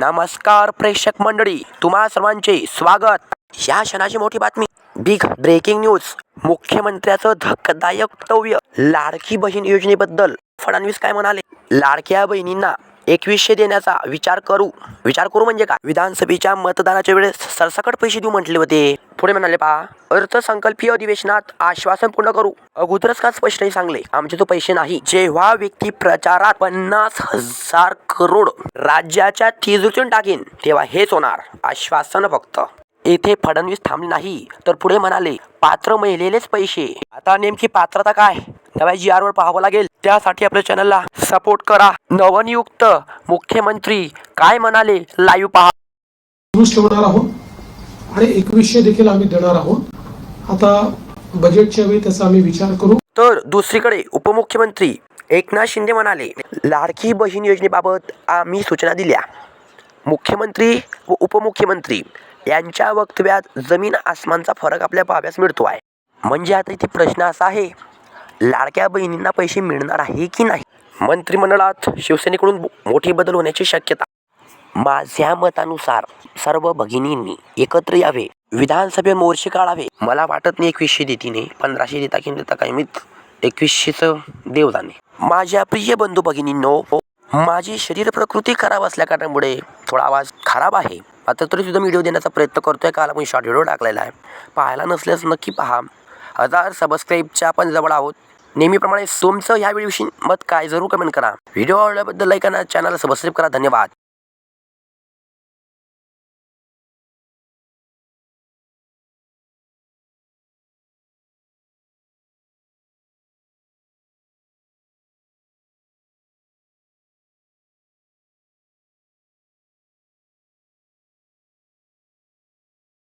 नमस्कार प्रेक्षक मंडळी. तुम्हा सर्वांचे स्वागत. या क्षणाची मोठी बातमी. बिग ब्रेकिंग न्यूज मुख्यमंत्र्याचं धक्कादायक वक्तव्य लाडकी बहीण योजनेबद्दल फडणवीस काय म्हणाले? लाडक्या बहिणींना एकवीसशे देण्याचा विचार करू. विचार करू म्हणजे काय? विधानसभेच्या मतदानाच्या वेळेस सरसकट पैसे देऊ म्हटले होते. पुढे म्हणाले पहा अर्थसंकल्पीय अधिवेशनात आश्वासन पूर्ण करू. अगोदरच का स्पष्टही सांगले आमचे तो पैसे नाही. जेव्हा व्यक्ती प्रचारात पन्नास हजार करोड राज्याच्या तिजोरीतून टाकेन तेव्हा हेच होणार. आश्वासन फक्त. येथे फडणवीस थांबले नाही. तर पुढे म्हणाले पात्र महिलेलेच पैसे. आता नेमकी पात्रता काय? नव्या जी आर वर पाहावं लागेल. त्यासाठी आपल्या चॅनलला सपोर्ट करा. नवनियुक्त मुख्यमंत्री काय म्हणाले? लाईव्ह पहा. न्यूज ठेवणार आहोत. आणि एकवीसशे देखील आम्ही देणार आहोत. आता बजेटच्या वेळी त्याचा आम्ही विचार करू. तर दुसरीकडे उपमुख्यमंत्री एकनाथ शिंदे म्हणाले लाडकी बहीण योजनेबाबत आम्ही सूचना दिल्या. मुख्यमंत्री व उपमुख्यमंत्री यांच्या वक्तव्यात जमीन आसमानचा फरक आपल्या पाहाव्यास मिळतो आहे म्हणजे आता इथे प्रश्न असा आहे लाडक्या बहिणींना पैसे मिळणार आहे की नाही? मंत्रिमंडळात शिवसेनेकडून मोठी बदल होण्याची शक्यता. माझ्या मतानुसार सर्व भगिनींनी एकत्र यावे. विधानसभेत मोर्चे काढावे. मला वाटत नाही एकवीसशे देतीने पंधराशे देता की देता काय मी एकवीसशेचं देवदाने माझ्या प्रिय बंधू भगिनींनो माझी शरीर प्रकृती खराब असल्या कारणामुळे थोडा आवाज खराब आहे. आता तरी सुद्धा व्हिडिओ देण्याचा प्रयत्न करतोय. काल आपण शॉर्ट व्हिडिओ टाकलेला आहे. पाहायला नसल्यास नक्की पहा. हजार सबस्क्राईबच्या आपण जवळ आहोत. नेहमीप्रमाणे तुमचं ह्या व्हिडिओविषयी मत काय? जरूर कमेंट करा. व्हिडिओ आवडल्याबद्दल लाईक आणि चॅनलला सबस्क्राईब करा. धन्यवाद.